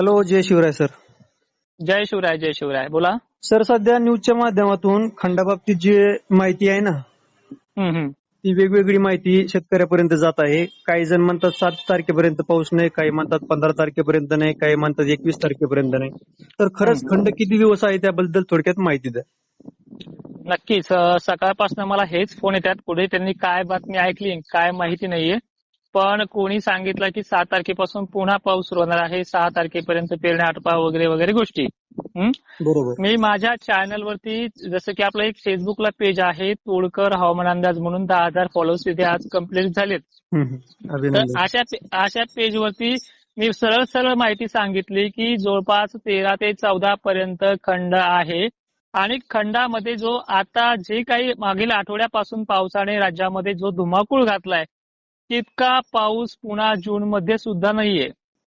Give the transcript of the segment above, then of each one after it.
Hello जय Shivray sir. जय शिवराय जय शिवराय. बोला. सर सध्या न्यूजच्या माध्यमातून खंडाबाबतीत जी माहिती आहे ना. ती वेगवेगळी माहिती शेतकऱ्यापर्यंत जात आहे. काही जण म्हणतात सात तारखेपर्यंत पाऊस नाही काही म्हणतात पंधरा तारखेपर्यंत नाही काही म्हणतात एकवीस तारखेपर्यंत नाही. तर खरंच खंड किती दिवस आहे त्याबद्दल थोडक्यात माहिती द्या. नक्कीच सकाळपासून मला हेच फोन येतात. पुढे त्यांनी काय बातमी ऐकली काय माहिती नाहीये. पण कोणी सांगितलं की सात तारखेपासून पुन्हा पाऊस सुरू होणार आहे. सहा तारखेपर्यंत पेरण्या आटपा वगैरे वगैरे गोष्टी? बरोबर. मी माझ्या चॅनल वरती जसं की आपलं एक फेसबुकला पेज आहे तोडकर हवामान अंदाज म्हणून दहा हजार फॉलोअर्स तिथे आज कंप्लीट झालेत. अशा अशा पेज वरती मी सरळ सरळ माहिती सांगितली की जवळपास तेरा ते चौदा पर्यंत खंड आहे. आणि खंडामध्ये जो आता जे काही मागील आठवड्यापासून पावसाने राज्यामध्ये जो धुमाकूळ घातलाय तितका पाऊस पुन्हा जून मध्ये सुद्धा नाहीये.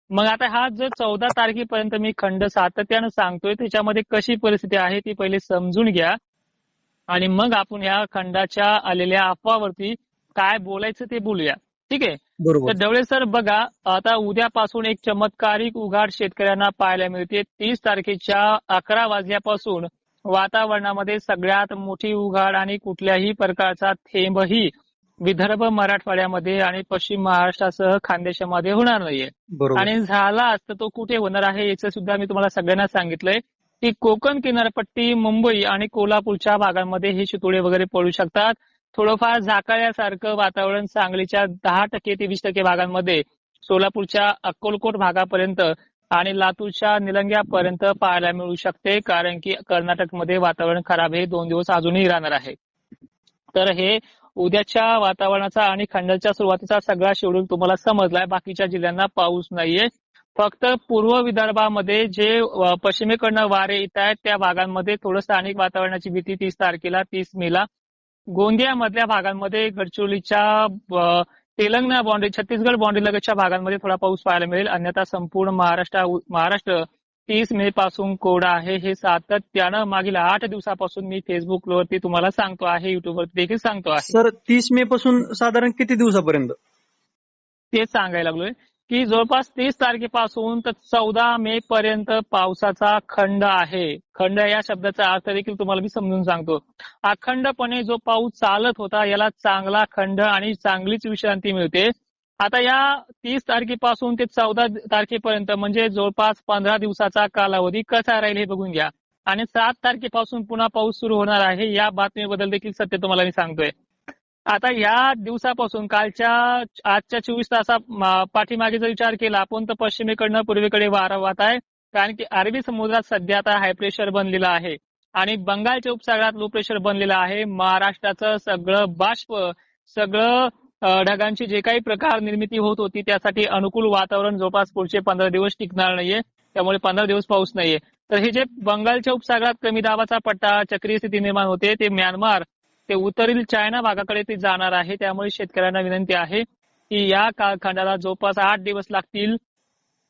मग आता हा जो चौदा तारखेपर्यंत मी खंड सातत्यानं सांगतोय त्याच्यामध्ये कशी परिस्थिती आहे ती पहिले समजून घ्या. आणि मग आपण ह्या खंडाच्या आलेल्या अफवावरती काय बोलायचं ते बोलूया. ठीक आहे? तर डवळे सर बघा आता उद्यापासून एक चमत्कारिक उघाड शेतकऱ्यांना पाहायला मिळते. तीस तारखेच्या अकरा वाजल्यापासून वातावरणामध्ये सगळ्यात मोठी उघाड आणि कुठल्याही प्रकारचा थेंबही विदर्भ मराठवाड्यामध्ये आणि पश्चिम महाराष्ट्रासह खानदेशामध्ये होणार नाहीये. आणि झाला असतं तो कुठे होणार आहे याचं सुद्धा मी तुम्हाला सगळ्यांना सांगितलंय. की कोकण किनारपट्टी मुंबई आणि कोल्हापूरच्या भागांमध्ये हे शितोडे वगैरे पडू शकतात. थोडंफार झाकळ्यासारखं वातावरण सांगलीच्या दहा टक्के ते वीस टक्के भागांमध्ये सोलापूरच्या अक्कलकोट भागापर्यंत आणि लातूरच्या निलंग्यापर्यंत पाहायला मिळू शकते. कारण की कर्नाटकमध्ये वातावरण खराब हे दोन दिवस अजूनही राहणार आहे. तर हे उद्याच्या वातावरणाचा आणि खंडाच्या सुरुवातीचा सगळा शेड्यूल तुम्हाला समजलाय. बाकीच्या जिल्ह्यांना पाऊस नाहीये. फक्त पूर्व विदर्भामध्ये जे पश्चिमेकडनं वारे येत आहेत त्या भागांमध्ये थोडं स्थानिक वातावरणाची भीती तीस तारखेला तीस मेला. गोंदियामधल्या भागांमध्ये गडचिरोलीच्या तेलंगणा बाउंड्री छत्तीसगड बाउंड्री लगतच्या भागांमध्ये थोडा पाऊस पाहायला मिळेल. अन्यथा संपूर्ण महाराष्ट्र महाराष्ट्र तीस मे पासून कोरडा आहे हे सातत्यानं मागील आठ दिवसापासून मी फेसबुकवरती तुम्हाला सांगतो आहे युट्यूबवरती देखील सांगतो आहे. सर तीस मे पासून साधारण किती दिवसापर्यंत? तेच सांगायला लागलोय की जवळपास तीस तारखेपासून तर चौदा मे पर्यंत पावसाचा खंड आहे. खंड या शब्दाचा अर्थ देखील तुम्हाला मी समजून सांगतो. अखंडपणे जो पाऊस चालत होता याला चांगला खंड आणि चांगलीच विश्रांती मिळते. आता या तीस तारखेपासून ते चौदा तारखेपर्यंत म्हणजे जवळपास पंधरा दिवसाचा कालावधी कसा राहील हे बघून घ्या. आणि सात तारखेपासून पुन्हा पाऊस सुरू होणार आहे या बातमीबद्दल देखील सत्य तुम्हाला मी सांगतोय. आता या दिवसापासून कालच्या आजच्या चोवीस तासा पाठीमागे जर विचार केला आपण तर पश्चिमेकडनं पूर्वेकडे वारा वाहत आहे कारण की अरबी समुद्रात सध्या आता हाय प्रेशर बनलेलं आहे. आणि बंगालच्या उपसागरात लो प्रेशर बनलेलं आहे. महाराष्ट्राचं सगळं बाष्प सगळं ढगांची जे काही प्रकार निर्मिती होत होती त्यासाठी अनुकूल वातावरण जवळपास पुढचे पंधरा दिवस टिकणार नाहीये. त्यामुळे पंधरा दिवस पाऊस नाहीये. तर हे जे बंगालच्या उपसागरात कमी दाबाचा पट्टा चक्रीय स्थिती निर्माण होते ते म्यानमार ते उत्तरील चायना भागाकडे ते जाणार आहे. त्यामुळे शेतकऱ्यांना विनंती आहे की या कालखंडाला जवळपास आठ दिवस लागतील.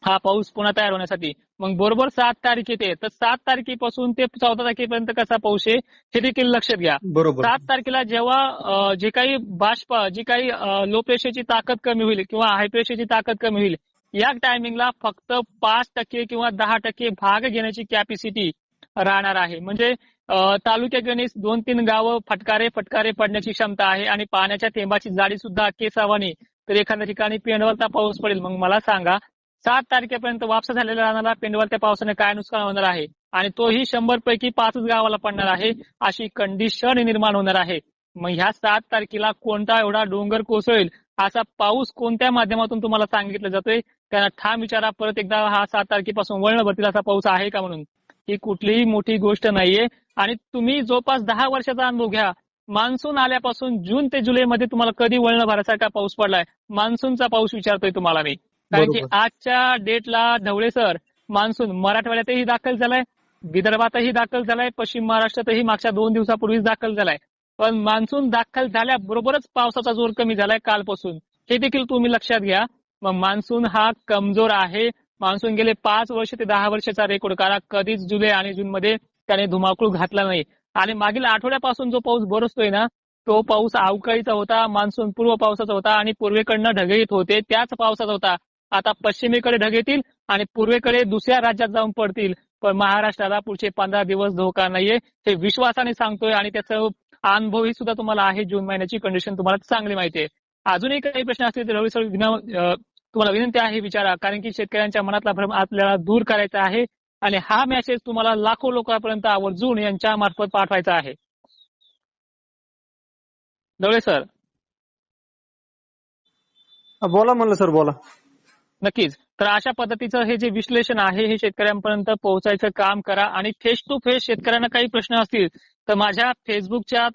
हा पाऊस पुन्हा तयार होण्यासाठी. मग बरोबर सात तारीख येते. तर सात तारखेपासून ते चौदा तारखेपर्यंत कसा पाऊस आहे हे देखील लक्षात घ्या. बरोबर. सात तारखेला जेव्हा जे काही बाष्प जी काही लो प्रेशरची ताकद कमी होईल किंवा हाय प्रेशरची ताकद कमी होईल या टायमिंगला फक्त पाच टक्के किंवा दहा टक्के भाग घेण्याची कॅपॅसिटी राहणार आहे. म्हणजे अ, तालुक्या गणेश दोन तीन गावं फटकारे फटकारे पडण्याची क्षमता आहे आणि पाण्याच्या थेंबाची जाडी सुद्धा केसावानी. तर एखाद्या ठिकाणी पेंडवलचा पाऊस पडेल. मग मला सांगा सात तारखेपर्यंत वापस झालेल्या राहणारा पेंडवलच्या पावसाने काय नुकसान होणार आहे? आणि तोही शंभर पैकी पाचच गावाला पडणार आहे अशी कंडिशन निर्माण होणार आहे. मग ह्या सात तारखेला कोणता एवढा डोंगर कोसळेल असा पाऊस कोणत्या माध्यमातून तुम्हाला सांगितलं जातोय? त्यांना ठाम विचारा परत एकदा हा सात तारखेपासून वळण भरतील असा पाऊस आहे का म्हणून? ही कुठलीही मोठी गोष्ट नाहीये. आणि तुम्ही जवळपास दहा वर्षाचा अनुभव घ्या. मान्सून आल्यापासून जून ते जुलैमध्ये तुम्हाला कधी वळण भरासारखा पाऊस पडलाय? मान्सूनचा पाऊस विचारतोय तुम्हाला मी. कारण की. आजच्या डेटला ढवळे सर मान्सून मराठवाड्यातही दाखल झालाय विदर्भातही दाखल झालाय पश्चिम महाराष्ट्रातही मागच्या दोन दिवसापूर्वीच दाखल झालाय. पण मान्सून दाखल झाल्याबरोबरच पावसाचा जोर कमी झालाय कालपासून. हे देखील तुम्ही लक्षात घ्या. मग मान्सून हा कमजोर आहे. मान्सून गेले पाच वर्ष ते दहा वर्षाचा रेकॉर्ड करा कधीच जुलै आणि जून मध्ये त्याने धुमाकूळ घातला नाही. आणि मागील आठवड्यापासून जो पाऊस बरसतोय ना तो पाऊस अवकाळीचा होता मान्सून पूर्व पावसाचा होता आणि पूर्वेकडनं ढग येत होते त्याच पावसाचा होता. आता पश्चिमेकडे ढग येतील आणि पूर्वेकडे दुसऱ्या राज्यात जाऊन पडतील. पण महाराष्ट्राला पुढचे पंधरा दिवस धोका नाहीये हे विश्वासाने सांगतोय आणि त्याचं अनुभवही सुद्धा तुम्हाला आहे जून महिन्याची कंडिशन तुम्हाला चांगली माहिती आहे. अजूनही काही प्रश्न असतील तर रवी सर तुम्हाला विनंती आहे विचारा. कारण की शेतकऱ्यांच्या मनातला भ्रम आपल्याला दूर करायचा आहे आणि हा मेसेज तुम्हाला लाखो लोकांपर्यंत आवर्जून यांच्या मार्फत पाठवायचा आहे. डवळे सर. बोला म्हणलं सर बोला. नक्कीच. तर अशा पद्धतीचं हे जे विश्लेषण आहे हे शेतकऱ्यांपर्यंत पोहोचायचं काम करा आणि फेस टू फेस शेतकऱ्यांना काही प्रश्न असतील तर माझ्या फेसबुकच्या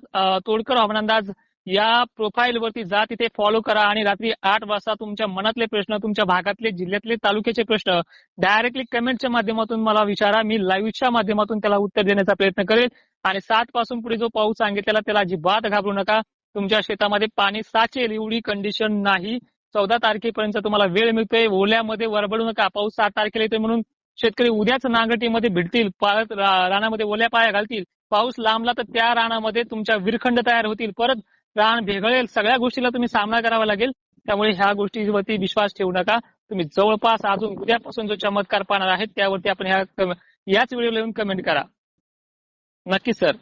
तोडकर हवामानंदाज या प्रोफाईलवरती जा तिथे फॉलो करा आणि रात्री आठ वाजता तुमच्या मनातले प्रश्न तुमच्या भागातले जिल्ह्यातले तालुक्याचे प्रश्न डायरेक्टली कमेंटच्या माध्यमातून मला विचारा. मी लाईव्हच्या माध्यमातून त्याला उत्तर देण्याचा प्रयत्न करेल आणि सात पासून पुढे जो पाऊस सांगितलेला त्याला अजिबात घाबरू नका. तुमच्या शेतामध्ये पाणी साचेल एवढी कंडिशन नाही. चौदा तारखेपर्यंत तुम्हाला वेळ मिळतोय. ओल्यामध्ये वरबडू नका पाऊस सात तारखेला येतोय म्हणून शेतकरी उद्याच नांगरटीमध्ये भिडतील परत रानामध्ये ओल्या पाया घालतील. पाऊस लांबला तर त्या रानामध्ये तुमच्या विरखंड तयार होतील. परत रान भेगळेल सगळ्या गोष्टीला तुम्ही सामना करावा लागेल. त्यामुळे ह्या गोष्टीवरती विश्वास ठेवू नका. तुम्ही जवळपास अजून उद्यापासून जो चमत्कार पाहणार आहेत त्यावरती आपण ह्या याच व्हिडिओला येऊन कमेंट करा. नक्की सर